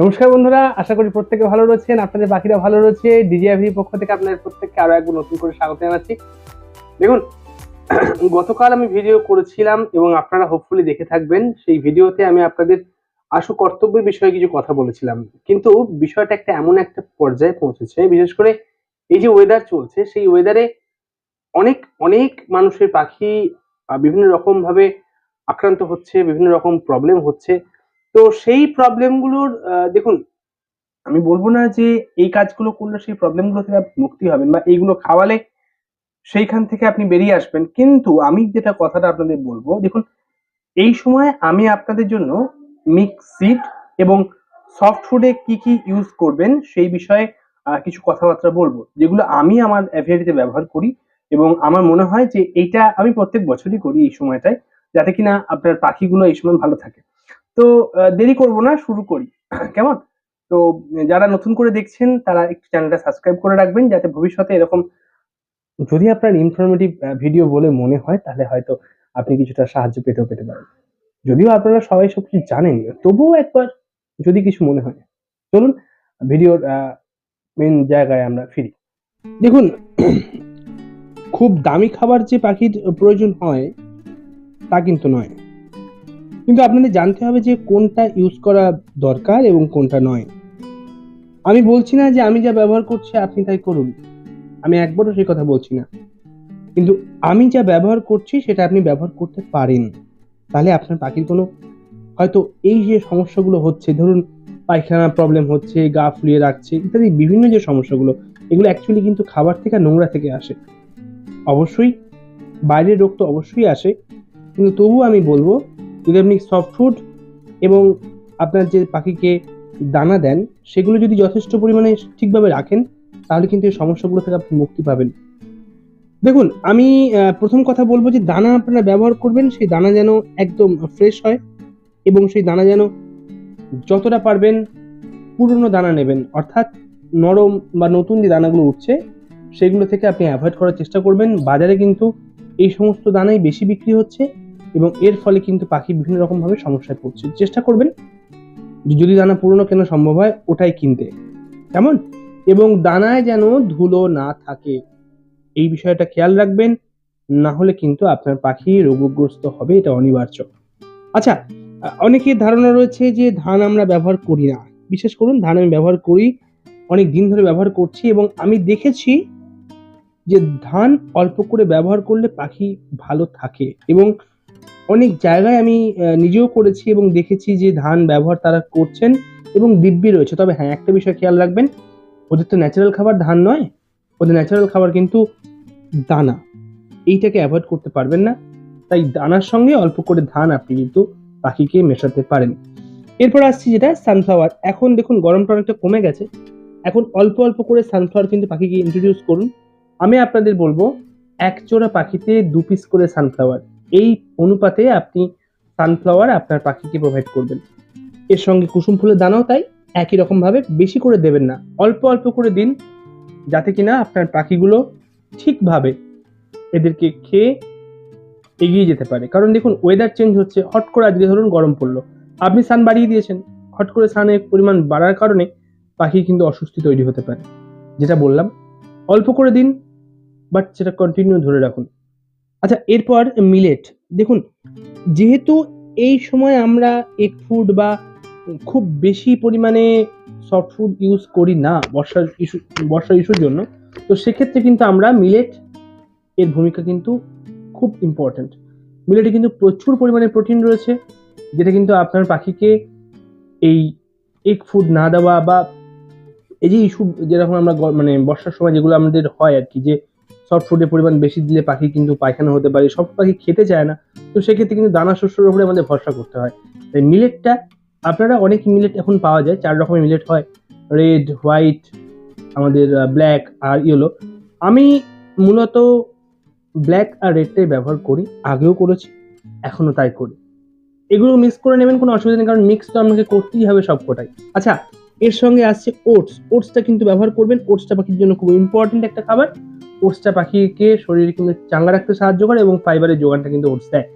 নমস্কার বন্ধুরা, আশা করি প্রত্যেকে ভালো রয়েছেন, আপনাদের বাকিরা ভালো রয়েছে। ডিজিআইভির পক্ষ থেকে আপনাদের প্রত্যেককে আরও একবার নতুন করে স্বাগত জানাচ্ছি। দেখুন, গতকাল আমি ভিডিও করেছিলাম এবং আপনারা হোপফুলি দেখে থাকবেন, সেই ভিডিওতে আমি আপনাদের আশু কর্তব্যের বিষয়ে কিছু কথা বলেছিলাম। কিন্তু বিষয়টা একটা এমন একটা পর্যায়ে পৌঁছেছে, বিশেষ করে এই যে ওয়েদার চলছে, সেই ওয়েদারে অনেক অনেক মানুষের পাখি বিভিন্ন রকম ভাবে আক্রান্ত হচ্ছে, বিভিন্ন রকম প্রবলেম হচ্ছে। তো সেই প্রবলেমগুলোর দেখুন, আমি বলব না যে এই কাজগুলো করলে সেই প্রবলেমগুলো থেকে আপনি মুক্তি হবেন বা এইগুলো খাওয়ালে সেইখান থেকে আপনি বেরিয়ে আসবেন। কিন্তু আমি যেটা কথাটা আপনাদের বলব, দেখুন, এই সময় আমি আপনাদের জন্য মিক্স সিড এবং সফট ফুডে কি কি ইউজ করবেন সেই বিষয়ে কিছু কথাবার্তা বলব, যেগুলো আমি আমার অ্যাভিয়ারিতে ব্যবহার করি এবং আমার মনে হয় যে এইটা আমি প্রত্যেক বছরই করি এই সময়টায়, যাতে কিনা আপনার পাখিগুলো এই সময় ভালো থাকে। তো দেরি করব না, শুরু করি। কেমন? তো, যারা নতুন করে দেখছেন, তারা একটু চ্যানেলটা সাবস্ক্রাইব করে রাখবেন, যাতে ভবিষ্যতে এরকম যদি আপনার ইনফরমেটিভ ভিডিও বলে মনে হয়, তাহলে হয়তো আপনি কিছুটা সাহায্য পেতেও পেতে পারেন। যদিও আপনারা সবাই সবকিছু জানেন, তবুও একবার যদি কিছু মনে হয়। চলুন ভিডিওর মেন জায়গায় আমরা ফিরি। দেখুন, খুব দামি খাবার যে পাখির প্রয়োজন হয়, তা কিন্তু নয়। কিন্তু আপনাদের জানতে হবে যে কোনটা ইউজ করা দরকার এবং কোনটা নয়। আমি বলছি না যে আমি যা ব্যবহার করছি আপনি তাই করুন। আমি একবারও সেই কথা বলছি না। কিন্তু আমি যা ব্যবহার করছি সেটা আপনি ব্যবহার করতে পারেন। তাহলে আপনার পাখির কোনো হয়তো এই যে সমস্যাগুলো হচ্ছে, ধরুন পায়খানা প্রবলেম হচ্ছে, গা ফুলিয়ে রাখছে ইত্যাদি বিভিন্ন যে সমস্যাগুলো, এগুলো অ্যাকচুয়ালি কিন্তু খাবার থেকে নোংরা থেকে আসে। অবশ্যই বাইরের রোগ তো অবশ্যই আসে। কিন্তু তবুও আমি বলব যদি আপনি সফট ফুড এবং আপনার যে পাখিকে দানা দেন, সেগুলো যদি যথেষ্ট পরিমাণে ঠিকভাবে রাখেন, তাহলে কিন্তু এই সমস্যাগুলো থেকে আপনি মুক্তি পাবেন। দেখুন, আমি প্রথম কথা বলব যে দানা আপনারা ব্যবহার করবেন, সেই দানা যেন একদম ফ্রেশ হয় এবং সেই দানা যেন যতটা পারবেন পুরনো দানা নেবেন। অর্থাৎ নরম বা নতুন যে দানাগুলো উঠছে, সেগুলো থেকে আপনি অ্যাভয়েড করার চেষ্টা করবেন। বাজারে কিন্তু এই সমস্ত দানাই বেশি বিক্রি হচ্ছে। এবং এর ফলে কিন্তু পাখি বিভিন্ন রকম ভাবে সমস্যায় পড়ছে। চেষ্টা করবেন যদি দানা পুরনো কেন সম্ভব হয়, ওটাই কিনতে। কেমন? এবং দানায় যেন ধুলো না থাকে। এই বিষয়টা খেয়াল রাখবেন, না হলে কিন্তু আপনার পাখি রোগগ্রস্ত হবে, এটা অনিবার্য। আচ্ছা অনেকের ধারণা রয়েছে যে ধান আমরা ব্যবহার করি না। বিশেষ করুন, ধান আমি ব্যবহার করি, অনেক দিন ধরে ব্যবহার করছি এবং আমি দেখেছি যে ধান অল্প করে ব্যবহার করলে পাখি ভালো থাকে এবং অনেক জায়গায় আমি নিজেও করেছি এবং দেখেছি যে ধান ব্যবহার তারা করছেন এবং দিব্যি রয়েছে। তবে হ্যাঁ একটা বিষয় খেয়াল রাখবেন, ওদের তো ন্যাচারাল খাবার ধান নয়, ওদের ন্যাচারাল খাবার কিন্তু দানা। এইটাকে অ্যাভয়েড করতে পারবেন না, তাই দানার সঙ্গে অল্প করে ধান আপনি কিন্তু পাখিকে মেশাতে পারেন। এরপর আসছি যেটা সানফ্লাওয়ার এখন দেখুন, গরমটা অনেকটা কমে গেছে। এখন অল্প অল্প করে সানফ্লাওয়ার কিন্তু পাখিকে ইন্ট্রোডিউস করুন। আমি আপনাদের বলব, এক জোড়া পাখিতে দু পিস করে সানফ্লাওয়ার এই অনুপাতে আপনি সানফ্লাওয়ার আপনার পাখিকে প্রোভাইড করবেন। এর সঙ্গে কুসুম ফুলের দানাও তাই একই রকম ভাবে বেশি করে দেবেন না। অল্প অল্প করে দিন, যাতে কিনা আপনার পাখিগুলো ঠিকভাবে এদেরকে খেয়ে এগিয়ে যেতে পারে। কারণ দেখুন ওয়েদার চেঞ্জ হচ্ছে, হট করে আজকে ধরুন গরম পড়ল। আপনি সান বাড়িয়ে দিয়েছেন, হট করে সানের পরিমাণ বাড়ার কারণে পাখি কিন্তু অস্বস্তি তৈরি হতে পারে। যেটা বললাম, অল্প করে দিন বাট সেটা কন্টিনিউ ধরে রাখুন। আচ্ছা এরপর মিলেট দেখুন, যেহেতু এই সময় আমরা এগ ফুড বা খুব বেশি পরিমাণে সফট ফুড ইউজ করি না বর্ষার ইস্যু বর্ষার ইস্যুর জন্য, তো সেক্ষেত্রে কিন্তু আমরা মিলেট এর ভূমিকা কিন্তু খুব ইম্পর্ট্যান্ট মিলেটে কিন্তু প্রচুর পরিমাণে প্রোটিন রয়েছে, যেটা কিন্তু আপনার পাখিকে এই এগ ফুড না দেওয়া বা এই যে ইস্যু যেরকম আমরা মানে বর্ষার সময় যেগুলো আমাদের হয় আর কি, যে সফট ফুডের পরিমাণ বেশি দিলে পাখি কিন্তু পায়খানা হতে পারে, সব পাখি খেতে চায় না। তো সেক্ষেত্রে কিন্তু দানা শস্যের উপরে আমাদের ভরসা করতে হয়। তাই মিলেটটা আপনারা অনেক মিলেট এখন পাওয়া যায়, চার রকমের মিলেট হয়। রেড হোয়াইট আমাদের ব্ল্যাক আর ইয়েলো আমি মূলত ব্ল্যাক আর রেডটাই ব্যবহার করি, আগেও করেছি, এখনও তাই করি। এগুলো মিক্স করে নেবেন, কোনো অসুবিধা নেই, কারণ মিক্স তো আপনাকে করতেই হবে সবকটাই। আচ্ছা এর সঙ্গে আসছে ওটস। ওটসটা কিন্তু ব্যবহার করবেন। ওটসটা পাখির জন্য খুব ইম্পর্টেন্ট একটা খাবার। ওটসটা পাখিকে শরীরে কিন্তু চাঙ্গা রাখতে সাহায্য করে এবং ফাইবারের যোগানটা কিন্তু ওটস দেয়।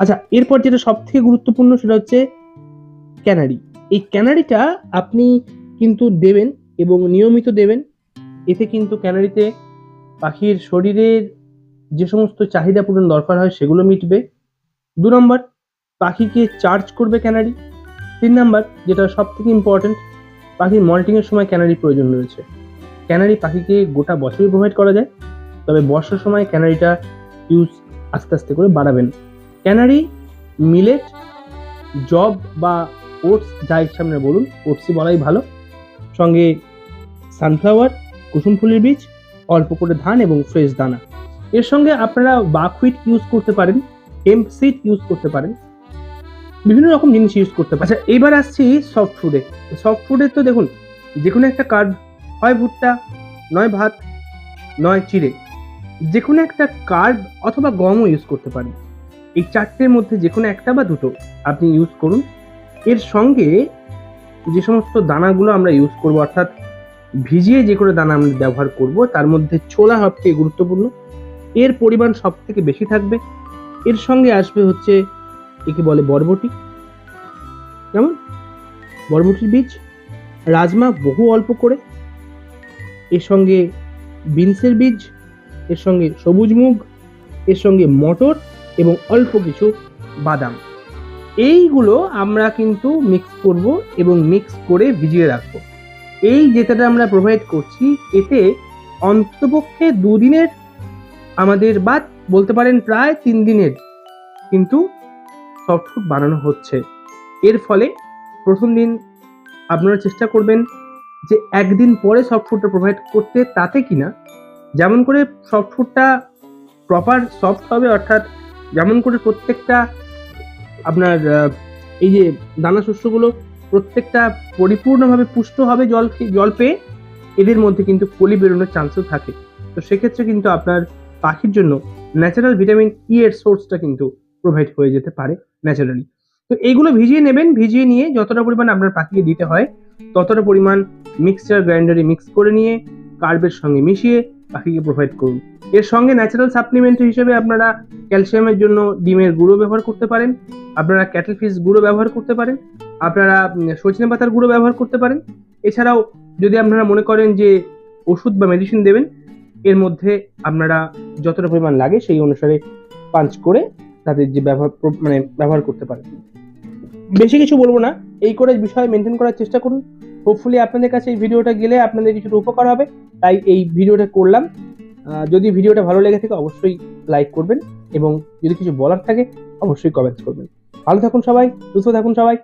আচ্ছা এরপর যেটা সব থেকে গুরুত্বপূর্ণ সেটা হচ্ছে ক্যানারি এই ক্যানারিটা আপনি কিন্তু দেবেন এবং নিয়মিত দেবেন। এতে কিন্তু ক্যানারিতে পাখির শরীরের যে সমস্ত চাহিদা পূরণ দরকার হয় সেগুলো মিটবে। দু নম্বর, পাখিকে চার্জ করবে ক্যানারি তিন নাম্বার, যেটা সব থেকে ইম্পর্টেন্ট পাখির মল্টিংয়ের সময় ক্যানারি প্রয়োজন রয়েছে। ক্যানারি পাখিকে গোটা বছরই প্রোভাইড করা যায়, তবে বর্ষার সময় ক্যানারিটা ইউজ আস্তে আস্তে করে বাড়াবেন। ক্যানারি মিলেট জব বা ওটস যা ইচ্ছা আপনারা বলুন ওটসই বলাই ভালো। সঙ্গে সানফ্লাওয়ার কুসুম ফুলের বীজ, অল্প করে ধান এবং ফ্রেশ দানা। এর সঙ্গে আপনারা বাকহুইট ইউজ করতে পারেন হেম্প সিড ইউজ করতে পারেন। বিভিন্ন রকম জিনিস ইউজ করতে পারেন আচ্ছা এবার আসছি সফট ফুডে সফট ফুডে তো দেখুন যে কোনো একটা কার্ব হয় ভুট্টা, নয় ভাত, নয় চিড়ে। যে কোনো একটা কার্ব অথবা গমও ইউজ করতে পারেন। এই চারটের মধ্যে যে কোনো একটা বা দুটো আপনি ইউজ করুন। এর সঙ্গে যে সমস্ত দানাগুলো আমরা ইউজ করব, অর্থাৎ ভিজিয়ে যে করে দানা আমরা ব্যবহার করব, তার মধ্যে ছোলা সব থেকে গুরুত্বপূর্ণ। এর পরিমাণ সব থেকে বেশি থাকবে। এর সঙ্গে আসবে হচ্ছে একে বলে বরবটি। কেমন? বরবটির বীজ? রাজমা বহু অল্প করে। এর সঙ্গে বিনসের বীজ, এর সঙ্গে সবুজ মুগ, এর সঙ্গে মটর এবং অল্প কিছু বাদাম। এইগুলো আমরা কিন্তু মিক্স করব এবং মিক্স করে ভিজিয়ে রাখব। এই যেটাটা আমরা প্রোভাইড করছি, এতে অন্ততপক্ষে দুদিনের, আমাদের বাদ বলতে পারেন প্রায় তিন দিনের কিন্তু সফট ফুড বানানো হচ্ছে। এর ফলে প্রথম দিন আপনারা চেষ্টা করবেন যে একদিন পরে সফট ফুডটা প্রোভাইড করতে, তাতে কিনা যেমন করে সফট ফুডটা প্রপার সফট হবে, অর্থাৎ যেমন করে প্রত্যেকটা আপনার এই যে দানা শস্যগুলো প্রত্যেকটা পরিপূর্ণভাবে পুষ্ট হবে জল জল পেয়ে, এদের মধ্যে কিন্তু কলি বেরোনোর চান্সও থাকে। তো সেক্ষেত্রে কিন্তু আপনার পাখির জন্য ন্যাচারাল ভিটামিন ই এর সোর্সটা কিন্তু প্রোভাইড হয়ে যেতে পারে ন্যাচারালি তো এইগুলো ভিজিয়ে নেবেন, ভিজিয়ে নিয়ে যতটা পরিমাণ আপনার পাখিকে দিতে হয়, ততটা পরিমাণ মিক্সচার গ্রাইন্ডারে মিক্স করে নিয়ে কার্বের সঙ্গে মিশিয়ে পাখিকে প্রোভাইড করুন। এর সঙ্গে ন্যাচারাল সাপ্লিমেন্ট হিসেবে আপনারা ক্যালসিয়ামের জন্য ডিমের গুঁড়ো ব্যবহার করতে পারেন, আপনারা ক্যাটেল ফিস গুঁড়ো ব্যবহার করতে পারেন, আপনারা সজনে পাতার গুঁড়ো ব্যবহার করতে পারেন। এছাড়াও যদি আপনারা মনে করেন যে ওষুধ বা মেডিসিন দেবেন, এর মধ্যে আপনারা যতটা পরিমাণ লাগে সেই অনুসারে পাঞ্চ করে তাদের যে ব্যবহার মানে ব্যবহার করতে পারেন বেশি কিছু বলব না। এই করে বিষয় মেনটেন করার চেষ্টা করুন। হোপফুলি আপনাদের কাছে এই ভিডিওটা গেলে আপনাদের কিছুটা উপকার হবে। তাই এই ভিডিওটা করলাম। যদি ভিডিওটা ভালো লেগে থাকে অবশ্যই লাইক করবেন এবং যদি কিছু বলার থাকে অবশ্যই কমেন্টস করবেন। ভালো থাকুন সবাই, সুস্থ থাকুন সবাই।